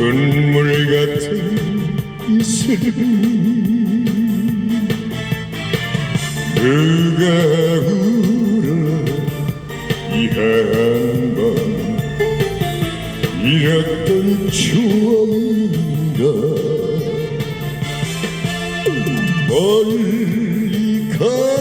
눈물 같은 이 슬픔 누가 울어 이 한밤 잃었던 추억인가? 멀리 가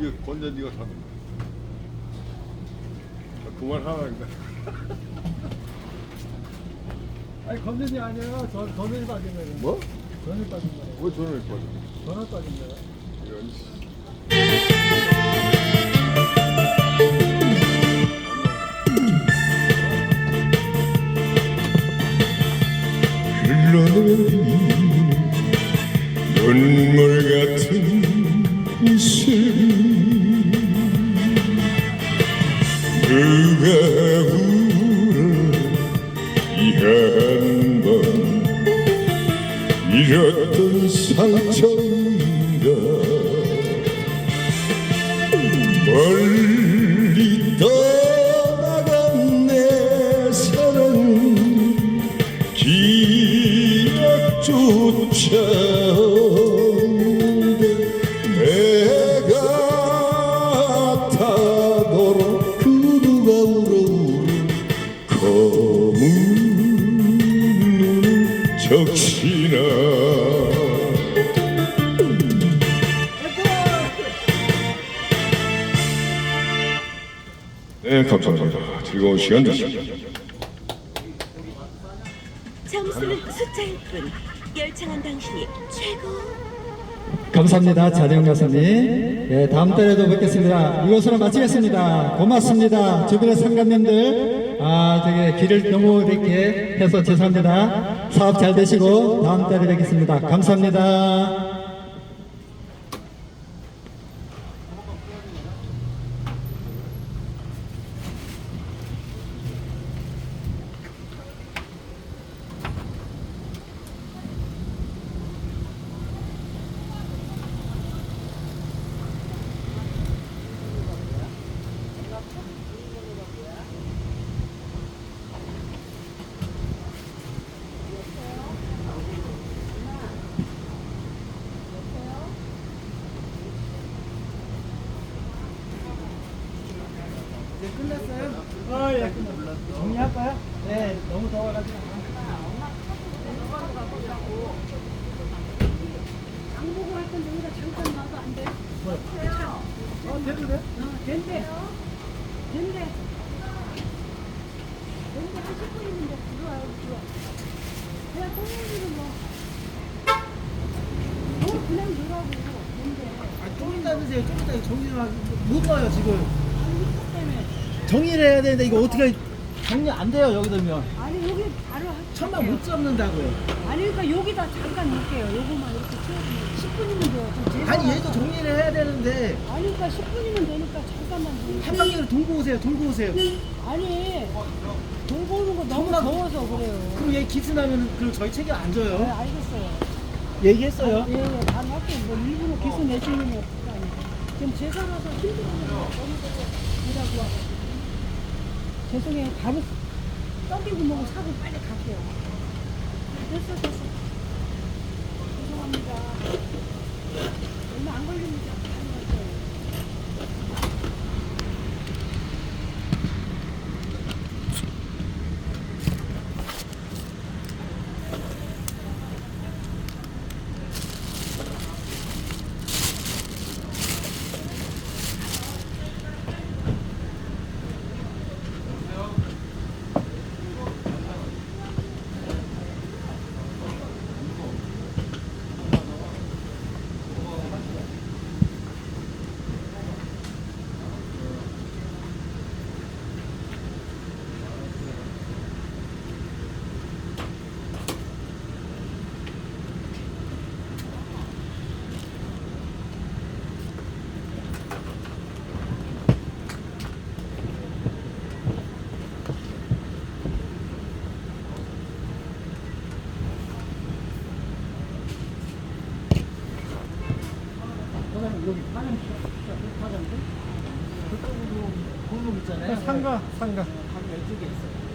이게 건전지가 타는 거야. 아, 그만하라니까. 아니 건전이 아니에요. 저 전원이 빠진 거예요. 뭐? 전원이 빠진 거예요. 왜 전화를 꺼져? 전원 빠진 거예요. 이런 씨. 흘러 잃었던 상처인가 멀리 떠나간 내 사랑 기억조차 내가 타도록 네 감사합니다 즐거운 시간 되십시오 점수는 숫자일 뿐 열창한 당신이 최고 감사합니다. 자대영 가수님. 예, 다음 달에도 뵙겠습니다. 이것으로 마치겠습니다. 고맙습니다. 주변의 상관님들, 아, 되게 길을 너무 이렇게 해서 죄송합니다. 사업 잘 되시고 다음 달에 뵙겠습니다. 감사합니다. 끝났어요? 아, 예. 정리할까요? 네, 너무 더워가지고. 장보고 할 건데 우리가 잠깐 나도 안 돼. 어, 돼도 돼? 어, 된대. 된대. 된대 한 10분이면 돼. 들어와요, 들어와. 그냥 통행이는 뭐. 어, 그냥 들어가고. 된대. 아, 좀 이따 주세요. 좀 이따 정리를 하고. 못 와요, 지금. 정리를 해야 되는데 이거 어떻게 정리 안 돼요, 여기 들면. 아니, 여기 바로 할 천만 못 잡는다고요. 아니, 그러니까 여기다 잠깐 놓을게요. 요거만 이렇게 채워주면 10분이면 돼요. 좀 제가 아니, 얘도 정리를 해야 되는데. 아니, 그러니까 10분이면 되니까 잠깐만. 놓을게요. 한 바퀴를 돌고 오세요, 돌고 오세요. 아니, 돌고 오는 거 너무 정말- 더워서 그래요. 그럼 얘 기스 나면 그 저희 책임 안 네, 져요. 알겠어요. 얘기했어요. 예, 예, 다 맞게 뭐 일부러 기수 내시는 거 아니에요. 지금 제사라서 힘들어요. 너무 일하고 와가지고. 죄송해요. 바로 떡이 구멍을 사고 빨리 갈게요. 됐어, 됐어. 죄송합니다. 그쪽으로 골목 있잖아요. 상가 상가. 강 이쪽에 있어요.